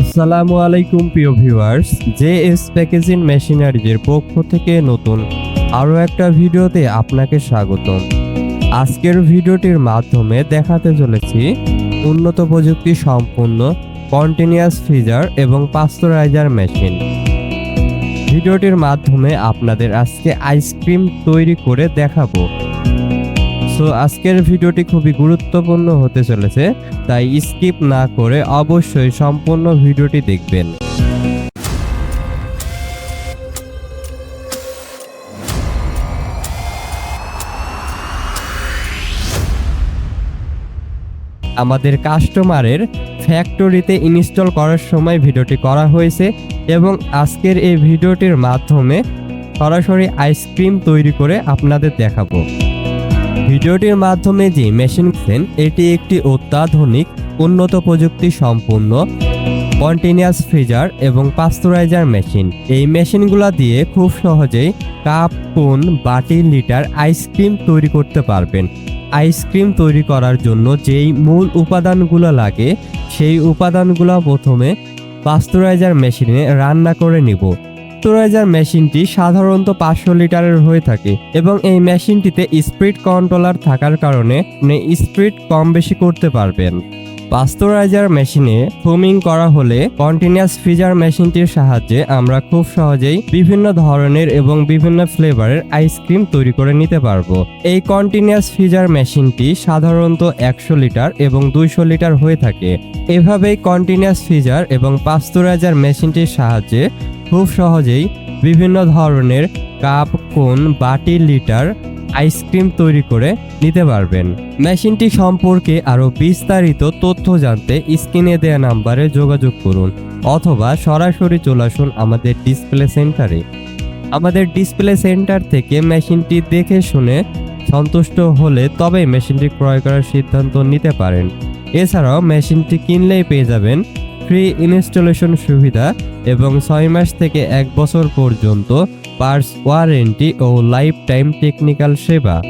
আসসালামু আলাইকুম, প্রিয় ভিউয়ার্স। জে এস প্যাকেজিং মেশিনারিজের পক্ষ থেকে নতুন আরও একটা ভিডিওতে আপনাকে স্বাগতম। আজকের ভিডিওটির মাধ্যমে দেখাতে চলেছি উন্নত প্রযুক্তি সম্পন্ন কন্টিনিউয়াস ফ্রিজার এবং পাস্তুরাইজার মেশিন। ভিডিওটির মাধ্যমে আপনাদের আজকে আইসক্রিম তৈরি করে দেখাবো। সো আজকের ভিডিওটি খুবই গুরুত্বপূর্ণ হতে চলেছে, তাই স্কিপ না করে অবশ্যই সম্পূর্ণ ভিডিওটি দেখবেন। আমাদের কাস্টমারের ফ্যাক্টরিতে ইনস্টল করার সময় ভিডিওটি করা হয়েছে এবং আজকের এই ভিডিওটির মাধ্যমে সরাসরি আইসক্রিম তৈরি করে আপনাদের দেখাবো। ভিডিওটির মাধ্যমে যে মেশিন এটি একটি অত্যাধুনিক, উন্নত প্রযুক্তি সম্পন্ন কন্টিনিউয়াস ফ্রিজার এবং পাস্তুরাইজার মেশিন এই মেশিনগুলো দিয়ে খুব সহজেই কাপ কোন বাটি, লিটার আইসক্রিম তৈরি করতে পারবেন। আইসক্রিম তৈরি করার জন্য যেই মূল উপাদানগুলো লাগে, সেই উপাদানগুলো প্রথমে পাস্তুরাইজার মেশিনে রান্না করে নিব। পাস্তুরাইজার মেশিনটি সাধারণত পাঁচশো লিটারের হয়ে থাকে এবং এই মেশিনটিতে স্পিড কন্ট্রোলার থাকার কারণে স্পিড কম বেশি করতে পারবেন। পাস্তুরাইজার মেশিনে ফোমিং করা হলে কন্টিনিউয়াস ফ্রিজার মেশিনটির সাহায্যে আমরা খুব সহজেই বিভিন্ন ধরনের এবং বিভিন্ন ফ্লেভারের আইসক্রিম তৈরি করে নিতে পারব। এই কন্টিনিউয়াস ফ্রিজার মেশিনটি সাধারণত একশো লিটার এবং দুইশো লিটার হয়ে থাকে। এভাবেই কন্টিনিউয়াস ফ্রিজার এবং পাস্তুরাইজার মেশিনটির সাহায্যে খুব সহজেই বিভিন্ন ধরনের কাপ, কোন বাটি, লিটার আইসক্রিম তৈরি করে নিতে পারবেন। মেশিনটি সম্পর্কে আরও বিস্তারিত তথ্য জানতে স্ক্রিনে দেওয়া নাম্বারে যোগাযোগ করুন অথবা সরাসরি চলে আসুন আমাদের ডিসপ্লে সেন্টারে আমাদের ডিসপ্লে সেন্টার থেকে মেশিনটি দেখে শুনে সন্তুষ্ট হলে তবে মেশিনটি ক্রয় করার সিদ্ধান্ত নিতে পারেন। এছাড়াও মেশিনটি কিনলেই পেয়ে যাবেন ফ্রি ইনস্টলেশন সুবিধা এবং ছয় মাস থেকে এক বছর পর্যন্ত পার্স ওয়ারেন্টি ও লাইফ টাইম টেকনিক্যাল সেবা।